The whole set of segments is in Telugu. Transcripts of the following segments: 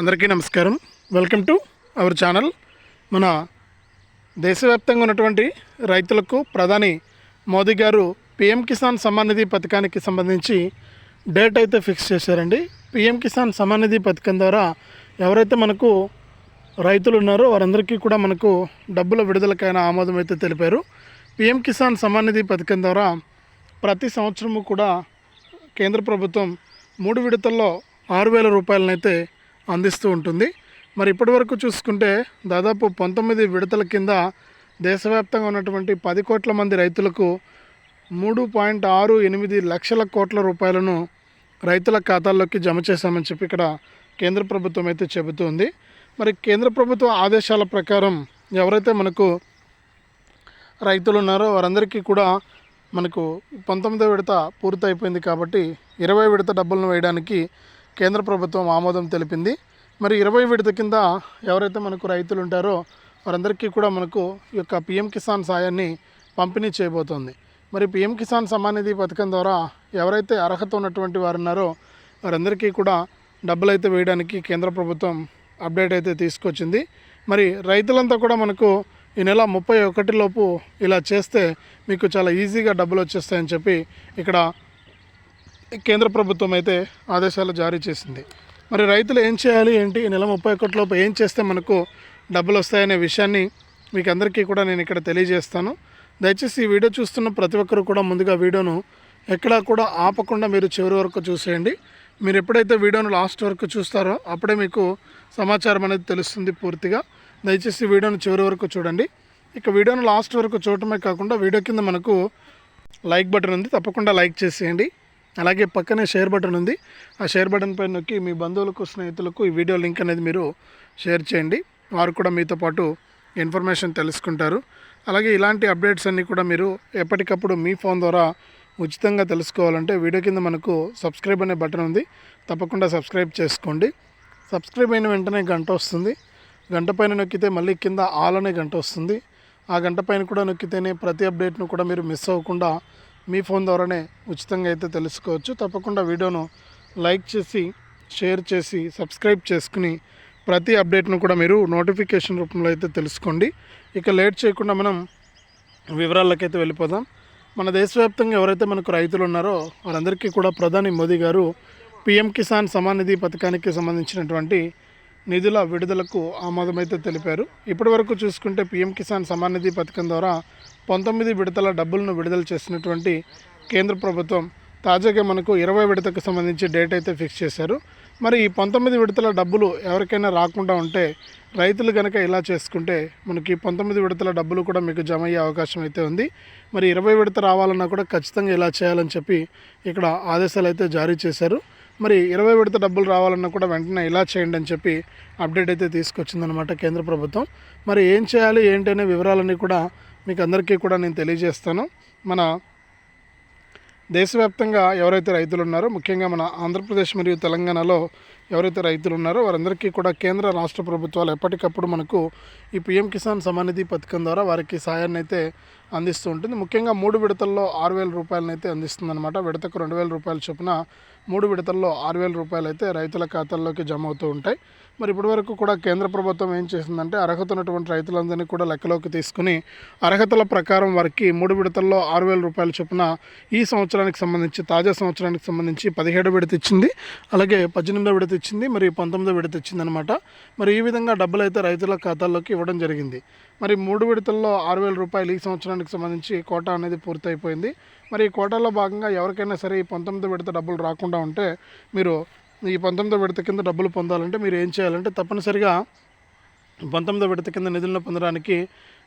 అందరికీ నమస్కారం. వెల్కమ్ టు అవర్ ఛానల్ మన దేశవ్యాప్తంగా ఉన్నటువంటి రైతులకు ప్రధాని మోదీ గారు పిఎం కిసాన్ సమ్మాన్ నిధి పథకానికి సంబంధించి డేట్ అయితే ఫిక్స్ చేశారండి. పిఎం కిసాన్ సమ్మాన్ నిధి పథకం ద్వారా ఎవరైతే మనకు రైతులు ఉన్నారో వారందరికీ కూడా మనకు డబ్బుల విడుదలకైన ఆమోదం అయితే తెలిపారు. పిఎం కిసాన్ సమ్మాన్ నిధి పథకం ద్వారా ప్రతి సంవత్సరము కూడా కేంద్ర ప్రభుత్వం మూడు విడతల్లో ఆరు వేల రూపాయలనైతే అందిస్తూ ఉంటుంది. మరి ఇప్పటివరకు చూసుకుంటే దాదాపు పంతొమ్మిది విడతల కింద దేశవ్యాప్తంగా ఉన్నటువంటి పది కోట్ల మంది రైతులకు మూడు పాయింట్ ఆరు ఎనిమిది లక్షల కోట్ల రూపాయలను రైతుల ఖాతాల్లోకి జమ చేశామని చెప్పి ఇక్కడ కేంద్ర ప్రభుత్వం అయితే చెబుతుంది మరి కేంద్ర ప్రభుత్వ ఆదేశాల ప్రకారం ఎవరైతే మనకు రైతులు ఉన్నారో వారందరికీ కూడా మనకు పంతొమ్మిదో విడత పూర్తయిపోయింది కాబట్టి ఇరవై విడత డబ్బులను వేయడానికి కేంద్ర ప్రభుత్వం ఆమోదం తెలిపింది. మరి ఇరవై విడత కింద ఎవరైతే మనకు రైతులు ఉంటారో వారందరికీ కూడా మనకు ఈ యొక్క పిఎం కిసాన్ సాయాన్ని పంపిణీ చేయబోతోంది. మరి పిఎం కిసాన్ సమానిధి నిధి పథకం ద్వారా ఎవరైతే అర్హత ఉన్నటువంటి వారు ఉన్నారో వారందరికీ కూడా డబ్బులు అయితే వేయడానికి కేంద్ర ప్రభుత్వం అప్డేట్ అయితే తీసుకొచ్చింది. మరి రైతులంతా కూడా మనకు ఈ నెల ముప్పై ఒకటి లోపు ఇలా చేస్తే మీకు చాలా ఈజీగా డబ్బులు వచ్చేస్తాయని చెప్పి ఇక్కడ కేంద్ర ప్రభుత్వం అయితే ఆదేశాలు జారీ చేసింది. మరి రైతులు ఏం చేయాలి ఏంటి? నెల ముప్పై ఒకటి లోపు ఏం చేస్తే మనకు డబ్బులు వస్తాయనే విషయాన్ని మీకు అందరికీ కూడా నేను ఇక్కడ తెలియజేస్తాను. దయచేసి ఈ వీడియో చూస్తున్న ప్రతి ఒక్కరు కూడా ముందుగా వీడియోను ఎక్కడా కూడా ఆపకుండా మీరు చివరి వరకు చూసేయండి. మీరు ఎప్పుడైతే వీడియోను లాస్ట్ వరకు చూస్తారో అప్పుడే మీకు సమాచారం అనేది తెలుస్తుంది పూర్తిగా. దయచేసి వీడియోను చివరి వరకు చూడండి. ఇక వీడియోను లాస్ట్ వరకు చూడటమే కాకుండా వీడియో కింద మనకు లైక్ బటన్ ఉంది తప్పకుండా లైక్ చేసేయండి. అలాగే పక్కనే షేర్ బటన్ ఉంది. ఆ షేర్ బటన్ పైన నొక్కి మీ బంధువులకు స్నేహితులకు ఈ వీడియో లింక్ అనేది మీరు షేర్ చేయండి. వారు కూడా మీతో పాటు ఇన్ఫర్మేషన్ తెలుసుకుంటారు. అలాగే ఇలాంటి అప్డేట్స్ అన్నీ కూడా మీరు ఎప్పటికప్పుడు మీ ఫోన్ ద్వారా ఉచితంగా తెలుసుకోవాలంటే వీడియో కింద మనకు సబ్స్క్రైబ్ అనే బటన్ ఉంది. తప్పకుండా సబ్స్క్రైబ్ చేసుకోండి. సబ్స్క్రైబ్ అయిన వెంటనే గంట వస్తుంది. గంట పైన నొక్కితే మళ్ళీ కింద ఆల్ అనే గంట వస్తుంది. ఆ గంట పైన కూడా నొక్కితేనే ప్రతి అప్డేట్ను కూడా మీరు మిస్ అవ్వకుండా మీ ఫోన్ ద్వారానే ఉచితంగా అయితే తెలుసుకోవచ్చు. తప్పకుండా వీడియోను లైక్ చేసి షేర్ చేసి సబ్స్క్రైబ్ చేసుకుని ప్రతి అప్డేట్ను కూడా మీరు నోటిఫికేషన్ రూపంలో అయితే తెలుసుకోండి. ఇక లేట్ చేయకుండా మనం వివరాలకైతే వెళ్ళిపోదాం. మన దేశవ్యాప్తంగా ఎవరైతే మనకు రైతులు ఉన్నారో వారందరికీ కూడా ప్రధాని మోదీ గారు పిఎం కిసాన్ సమాన్ నిధి పథకానికి సంబంధించినటువంటి నిధుల విడుదలకు ఆమోదమైతే తెలిపారు. ఇప్పటి వరకు చూసుకుంటే పిఎం కిసాన్ సమాన్ నిధి పథకం ద్వారా పంతొమ్మిది విడతల డబ్బులను విడుదల చేసినటువంటి కేంద్ర ప్రభుత్వం తాజాగా మనకు ఇరవై విడతకు సంబంధించి డేట్ అయితే ఫిక్స్ చేశారు. మరి ఈ పంతొమ్మిది విడతల డబ్బులు ఎవరికైనా రాకుండా ఉంటే రైతులు కనుక ఇలా చేసుకుంటే మనకి పంతొమ్మిది విడతల డబ్బులు కూడా మీకు జమ అయ్యే అవకాశం అయితే ఉంది. మరి ఇరవై విడత రావాలన్నా కూడా ఖచ్చితంగా ఇలా చేయాలని చెప్పి ఇక్కడ ఆదేశాలు అయితే జారీ చేశారు. మరి ఇరవై విడత డబ్బులు రావాలన్నా కూడా వెంటనే ఇలా చేయండి అని చెప్పి అప్డేట్ అయితే తీసుకొచ్చిందనమాట కేంద్ర ప్రభుత్వం. మరి ఏం చేయాలి ఏంటనే వివరాలన్నీ కూడా మీకు అందరికీ కూడా నేను తెలియజేస్తాను. మన దేశవ్యాప్తంగా ఎవరైతే రైతులు ఉన్నారో ముఖ్యంగా మన ఆంధ్రప్రదేశ్ మరియు తెలంగాణలో ఎవరైతే రైతులు ఉన్నారో వారందరికీ కూడా కేంద్ర రాష్ట్ర ప్రభుత్వాలు ఎప్పటికప్పుడు మనకు ఈ పిఎం కిసాన్ సమానిధి పథకం ద్వారా వారికి సాయాన్ని అయితే అందిస్తూ ఉంటుంది. ముఖ్యంగా మూడు విడతల్లో ఆరు వేల రూపాయలను అయితే అందిస్తుందన్నమాట. విడతకు రెండు వేల రూపాయల చొప్పున మూడు విడతల్లో ఆరు వేల రూపాయలు అయితే రైతుల ఖాతాల్లోకి జమ అవుతూ ఉంటాయి. మరి ఇప్పటి వరకు కూడా కేంద్ర ప్రభుత్వం ఏం చేసిందంటే అర్హత ఉన్నటువంటి రైతులందరినీ కూడా లెక్కలోకి తీసుకుని అర్హతల ప్రకారం వారికి మూడు విడతల్లో ఆరు వేల రూపాయల చొప్పున ఈ సంవత్సరానికి సంబంధించి తాజా సంవత్సరానికి సంబంధించి పదిహేడు విడత ఇచ్చింది. అలాగే పద్దెనిమిదో విడత ఇచ్చింది మరి పంతొమ్మిదో విడత ఇచ్చింది అనమాట మరి ఈ విధంగా డబ్బులు అయితే రైతుల ఖాతాల్లోకి ఇవ్వడం జరిగింది. మరి మూడు విడతల్లో ఆరు వేల రూపాయలు ఈ సంవత్సరానికి సంబంధించి కోటా అనేది పూర్తయిపోయింది. మరి ఈ కోటాలో భాగంగా ఎవరికైనా సరే ఈ పంతొమ్మిదో విడత డబ్బులు రాకుండా ఉంటే మీరు ఈ పంతొమ్మిదో విడత కింద డబ్బులు పొందాలంటే మీరు ఏం చేయాలంటే తప్పనిసరిగా పంతొమ్మిదో విడత కింద నిధులను పొందడానికి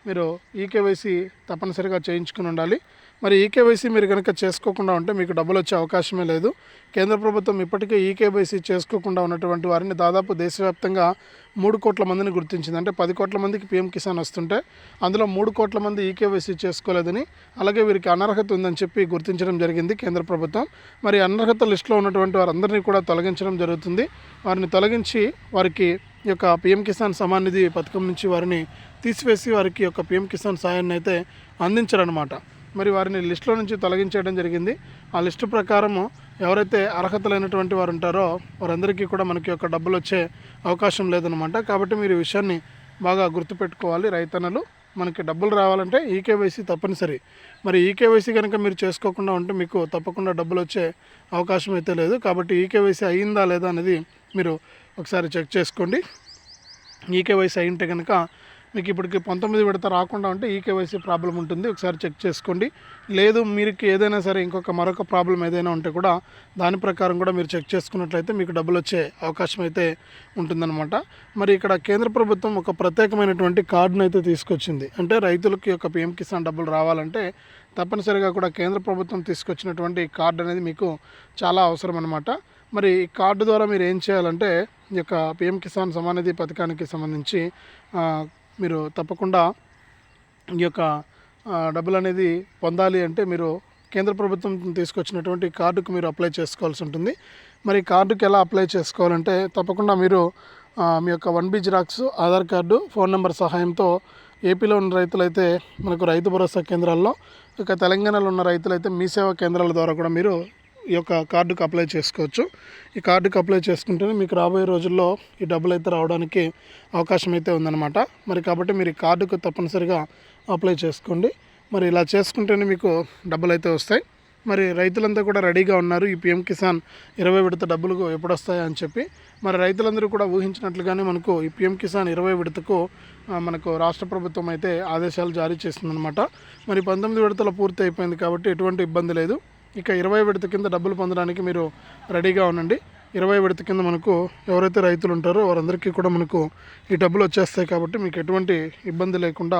మీరు ఈకేవైసీ తప్పనిసరిగా చేయించుకుని ఉండాలి. మరి ఈకేవైసీ మీరు కనుక చేసుకోకుండా ఉంటే మీకు డబ్బులు వచ్చే అవకాశమే లేదు. కేంద్ర ప్రభుత్వం ఇప్పటికే ఈకేవైసీ చేసుకోకుండా ఉన్నటువంటి వారిని దాదాపు దేశవ్యాప్తంగా మూడు కోట్ల మందిని గుర్తించింది. అంటే పది కోట్ల మందికి పీఎం కిసాన్ వస్తుంటే అందులో మూడు కోట్ల మంది ఈకేవైసీ చేసుకోలేదని అలాగే వీరికి అనర్హత ఉందని చెప్పి గుర్తించడం జరిగింది కేంద్ర ప్రభుత్వం. మరి అనర్హత లిస్టులో ఉన్నటువంటి వారందరినీ కూడా తొలగించడం జరుగుతుంది. వారిని తొలగించి వారికి ఈ యొక్క పిఎం కిసాన్ సమాన్ నిధి పథకం నుంచి వారిని తీసివేసి వారికి యొక్క పిఎం కిసాన్ సాయాన్ని అయితే అందించారనమాట మరి వారిని లిస్టులో నుంచి తొలగించేయడం జరిగింది. ఆ లిస్టు ప్రకారము ఎవరైతే అర్హత లేనటువంటి వారు ఉంటారో వారందరికీ కూడా మనకి యొక్క డబ్బులు వచ్చే అవకాశం లేదనమాట కాబట్టి మీరు ఈ విషయాన్ని బాగా గుర్తుపెట్టుకోవాలి. రైతన్నలు మనకి డబ్బులు రావాలంటే ఈకేవైసీ తప్పనిసరి. మరి ఈకేవైసీ కనుక మీరు చేసుకోకుండా ఉంటే మీకు తప్పకుండా డబ్బులు వచ్చే అవకాశం అయితే లేదు. కాబట్టి ఈకేవైసీ అయ్యిందా లేదా అనేది మీరు ఒకసారి చెక్ చేసుకోండి. ఈకేవైసీ అయింటే కనుక మీకు ఇప్పటికి పంతొమ్మిది విడత రాకుండా ఉంటే ఈకేవైసీ ప్రాబ్లం ఉంటుంది. ఒకసారి చెక్ చేసుకోండి. లేదు మీకు ఏదైనా సరే ఇంకొక మరొక ప్రాబ్లం ఏదైనా ఉంటే కూడా దాని ప్రకారం కూడా మీరు చెక్ చేసుకున్నట్లయితే మీకు డబ్బులు వచ్చే అవకాశం అయితే ఉంటుందన్నమాట. మరి ఇక్కడ కేంద్ర ప్రభుత్వం ఒక ప్రత్యేకమైనటువంటి కార్డును అయితే తీసుకొచ్చింది. అంటే రైతులకి యొక్క పిఎం కిసాన్ డబ్బులు రావాలంటే తప్పనిసరిగా కూడా కేంద్ర ప్రభుత్వం తీసుకొచ్చినటువంటి కార్డు అనేది మీకు చాలా అవసరం అనమాట మరి ఈ కార్డు ద్వారా మీరు ఏం చేయాలంటే ఈ యొక్క పిఎం కిసాన్ సమానిధి పథకానికి సంబంధించి మీరు తప్పకుండా ఈ యొక్క డబ్బులు అనేది పొందాలి అంటే మీరు కేంద్ర ప్రభుత్వం తీసుకొచ్చినటువంటి కార్డుకు మీరు అప్లై చేసుకోవాల్సి ఉంటుంది. మరి కార్డుకి ఎలా అప్లై చేసుకోవాలంటే తప్పకుండా మీరు మీ యొక్క one B xerox Aadhaar card phone number సహాయంతో ఏపీలో ఉన్న రైతులైతే మనకు రైతు భరోసా కేంద్రాల్లో ఇక తెలంగాణలో ఉన్న రైతులైతే మీ సేవా కేంద్రాల ద్వారా కూడా మీరు ఈ యొక్క కార్డుకు అప్లై చేసుకోవచ్చు. ఈ కార్డుకు అప్లై చేసుకుంటేనే మీకు రాబోయే రోజుల్లో ఈ డబ్బులు అయితే రావడానికి అవకాశం అయితే ఉందన్నమాట. మరి కాబట్టి మీరు ఈ కార్డుకు తప్పనిసరిగా అప్లై చేసుకోండి. మరి ఇలా చేసుకుంటేనే మీకు డబ్బులు అయితే వస్తాయి. మరి రైతులంతా కూడా రెడీగా ఉన్నారు. ఈ పిఎం కిసాన్ ఇరవై విడత డబ్బులు ఎప్పుడు వస్తాయని చెప్పి. మరి రైతులందరూ కూడా ఊహించినట్లుగానే మనకు ఈ పిఎం కిసాన్ ఇరవై విడతకు మనకు రాష్ట్ర ప్రభుత్వం అయితే ఆదేశాలు జారీ చేసిందనమాట మరి పంతొమ్మిది విడతలు పూర్తి అయిపోయింది కాబట్టి ఎటువంటి ఇబ్బంది లేదు. ఇక ఇరవై విడత కింద డబ్బులు పొందడానికి మీరు రెడీగా ఉండండి. ఇరవై విడత కింద మనకు ఎవరైతే రైతులు ఉంటారో వారందరికీ కూడా మనకు ఈ డబ్బులు వచ్చేస్తాయి కాబట్టి మీకు ఎటువంటి ఇబ్బంది లేకుండా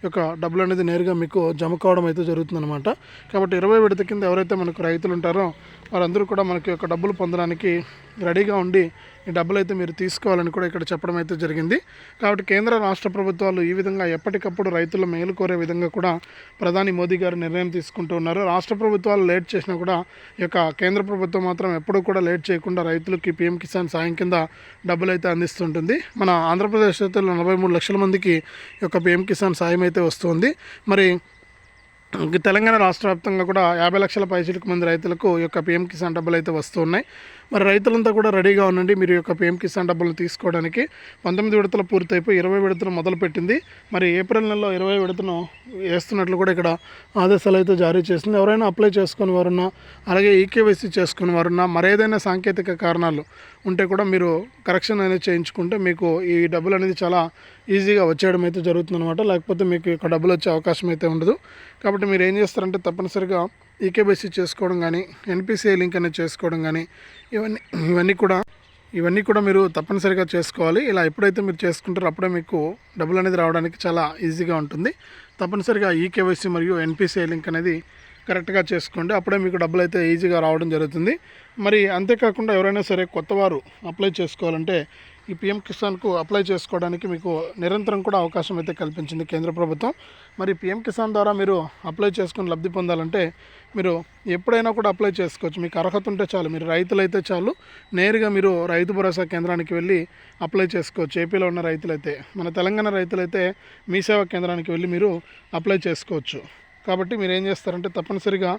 ఈ యొక్క డబ్బులు అనేది నేరుగా మీకు జమ కావడం అయితే జరుగుతుందన్నమాట. కాబట్టి ఇరవై విడత కింద ఎవరైతే మనకు రైతులు ఉంటారో వారందరూ కూడా మనకి యొక్క డబ్బులు పొందడానికి రెడీగా ఉండి ఈ డబ్బులు అయితే మీరు తీసుకోవాలని కూడా ఇక్కడ చెప్పడం అయితే జరిగింది. కాబట్టి కేంద్ర రాష్ట్ర ప్రభుత్వాలు ఈ విధంగా ఎప్పటికప్పుడు రైతుల మేలు కోరే విధంగా కూడా ప్రధాని మోదీ గారు నిర్ణయం తీసుకుంటూ ఉన్నారు. రాష్ట్ర ప్రభుత్వాలు లేట్ చేసినా కూడా ఈ యొక్క కేంద్ర ప్రభుత్వం మాత్రం ఎప్పుడూ కూడా లేట్ చేయకుండా రైతులకి పీఎం కిసాన్ సాయం కింద డబ్బులు అయితే అందిస్తుంటుంది. మన ఆంధ్రప్రదేశ్ రైతులు నలభై మూడు లక్షల మందికి ఈ యొక్క పీఎం కిసాన్ సాయం అయితే వస్తుంది. మరి తెలంగాణ రాష్ట్ర వ్యాప్తంగా కూడా యాభై లక్షల పైసలకు మంది రైతులకు ఈ యొక్క పిఎం కిసాన్ డబ్బులు అయితే వస్తున్నాయి మరి రైతులంతా కూడా రెడీగా ఉండండి. మీరు యొక్క పిఎం కిసాన్ డబ్బులు తీసుకోవడానికి. పంతొమ్మిది విడతలు పూర్తయిపోయి ఇరవై విడతలు మొదలుపెట్టింది. మరి ఏప్రిల్ నెలలో ఇరవై విడతను వేస్తున్నట్లు కూడా ఇక్కడ ఆదేశాలు అయితే జారీ చేసింది. ఎవరైనా అప్లై చేసుకుని వారున్నా అలాగే ఈకేవైసీ చేసుకుని వారున్నా మరేదైనా సాంకేతిక కారణాలు ఉంటే కూడా మీరు కరెక్షన్ అనేది చేయించుకుంటే మీకు ఈ డబ్బులు అనేది చాలా ఈజీగా వచ్చేయడం అయితే జరుగుతుంది అనమాట లేకపోతే మీకు ఇక్కడ డబ్బులు వచ్చే అవకాశం అయితే ఉండదు. కాబట్టి మీరు ఏం చేస్తారంటే తప్పనిసరిగా ఈకేబైసీ చేసుకోవడం కానీ ఎన్పిసిఐ లింక్ అనేది చేసుకోవడం కానీ ఇవన్నీ ఇవన్నీ కూడా ఇవన్నీ కూడా మీరు తప్పనిసరిగా చేసుకోవాలి. ఇలా ఎప్పుడైతే మీరు చేసుకుంటారో అప్పుడే మీకు డబ్బులు అనేది రావడానికి చాలా ఈజీగా ఉంటుంది. తప్పనిసరిగా ఈకేవైసీ మరియు ఎన్పిసిఐ లింక్ అనేది కరెక్ట్గా చేసుకోండి. అప్పుడే మీకు డబ్బులు అయితే ఈజీగా రావడం జరుగుతుంది. మరి అంతేకాకుండా ఎవరైనా సరే కొత్తవారు అప్లై చేసుకోవాలంటే ఈ పిఎం కిసాన్కు అప్లై చేసుకోవడానికి మీకు నిరంతరం కూడా అవకాశం అయితే కల్పించింది కేంద్ర ప్రభుత్వం. మరి పిఎం కిసాన్ ద్వారా మీరు అప్లై చేసుకుని లబ్ధి పొందాలంటే మీరు ఎప్పుడైనా కూడా అప్లై చేసుకోవచ్చు. మీకు అర్హత ఉంటే చాలు మీరు రైతులైతే చాలు నేరుగా మీరు రైతు భరోసా కేంద్రానికి వెళ్ళి అప్లై చేసుకోవచ్చు. ఏపీలో ఉన్న రైతులైతే మన తెలంగాణ రైతులైతే మీ సేవా కేంద్రానికి వెళ్ళి మీరు అప్లై చేసుకోవచ్చు. కాబట్టి మీరు ఏం చేస్తారంటే తప్పనిసరిగా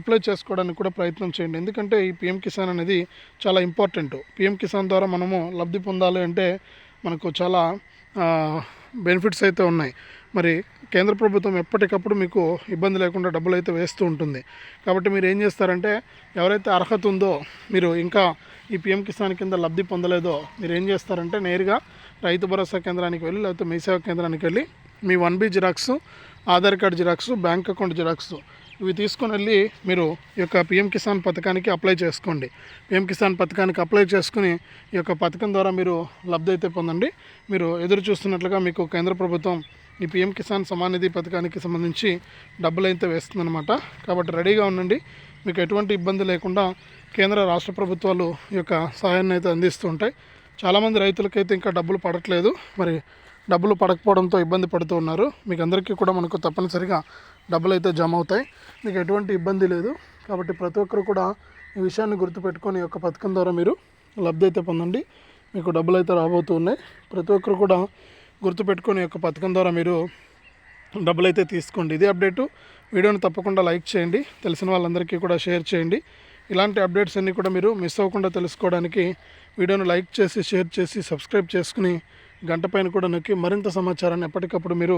అప్లై చేసుకోవడానికి కూడా ప్రయత్నం చేయండి. ఎందుకంటే ఈ పిఎం కిసాన్ అనేది చాలా ఇంపార్టెంట్. పిఎం కిసాన్ ద్వారా మనము లబ్ధి పొందాలి అంటే మనకు చాలా బెనిఫిట్స్ అయితే ఉన్నాయి. మరి కేంద్ర ప్రభుత్వం ఎప్పటికప్పుడు మీకు ఇబ్బంది లేకుండా డబ్బులు అయితే వేస్తూ ఉంటుంది. కాబట్టి మీరు ఏం చేస్తారంటే ఎవరైతే అర్హత ఉందో మీరు ఇంకా ఈ పిఎం కిసాన్ కింద లబ్ధి పొందలేదో మీరు ఏం చేస్తారంటే నేరుగా రైతు భరోసా కేంద్రానికి వెళ్ళి లేకపోతే మీ సేవా కేంద్రానికి వెళ్ళి మీ one B xerox Aadhaar card xerox bank account xerox ఇవి తీసుకొని వెళ్ళి మీరు ఈ యొక్క పిఎం కిసాన్ పథకానికి అప్లై చేసుకోండి. పిఎం కిసాన్ పథకానికి అప్లై చేసుకుని ఈ యొక్క పథకం ద్వారా మీరు లబ్ధి అయితే పొందండి. మీరు ఎదురు చూస్తున్నట్లుగా మీకు కేంద్ర ప్రభుత్వం ఈ పిఎం కిసాన్ సమానిధి పథకానికి సంబంధించి డబ్బులు అయితే వేస్తుందన్నమాట. కాబట్టి రెడీగా ఉండండి. మీకు ఎటువంటి ఇబ్బంది లేకుండా కేంద్ర రాష్ట్ర ప్రభుత్వాలు ఈ యొక్క సహాయాన్ని అయితే అందిస్తూ ఉంటాయి. చాలామంది రైతులకైతే ఇంకా డబ్బులు పడట్లేదు. మరి డబ్బులు పడకపోవడంతో ఇబ్బంది పడుతూ ఉన్నారు. మీకు అందరికీ కూడా మనకు తప్పనిసరిగా డబ్బులు అయితే జమ అవుతాయి. మీకు ఎటువంటి ఇబ్బంది లేదు. కాబట్టి ప్రతి ఒక్కరు కూడా ఈ విషయాన్ని గుర్తుపెట్టుకొని ఈ యొక్క పథకం ద్వారా మీరు లబ్ధి అయితే పొందండి. మీకు డబ్బులు అయితే రాబోతూ ఉన్నాయి. ప్రతి ఒక్కరు కూడా గుర్తుపెట్టుకొని ఈ యొక్క పథకం ద్వారా మీరు డబ్బులు అయితే తీసుకోండి. ఇదే అప్డేటు. వీడియోని తప్పకుండా లైక్ చేయండి. తెలిసిన వాళ్ళందరికీ కూడా షేర్ చేయండి. ఇలాంటి అప్డేట్స్ అన్నీ కూడా మీరు మిస్ అవ్వకుండా తెలుసుకోవడానికి వీడియోను లైక్ చేసి షేర్ చేసి సబ్స్క్రైబ్ చేసుకుని గంట పైన కూడా నొక్కి మరింత సమాచారాన్ని ఎప్పటికప్పుడు మీరు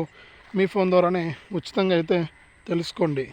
మీ ఫోన్ ద్వారానే ఉచితంగా అయితే తెలుసుకోండి.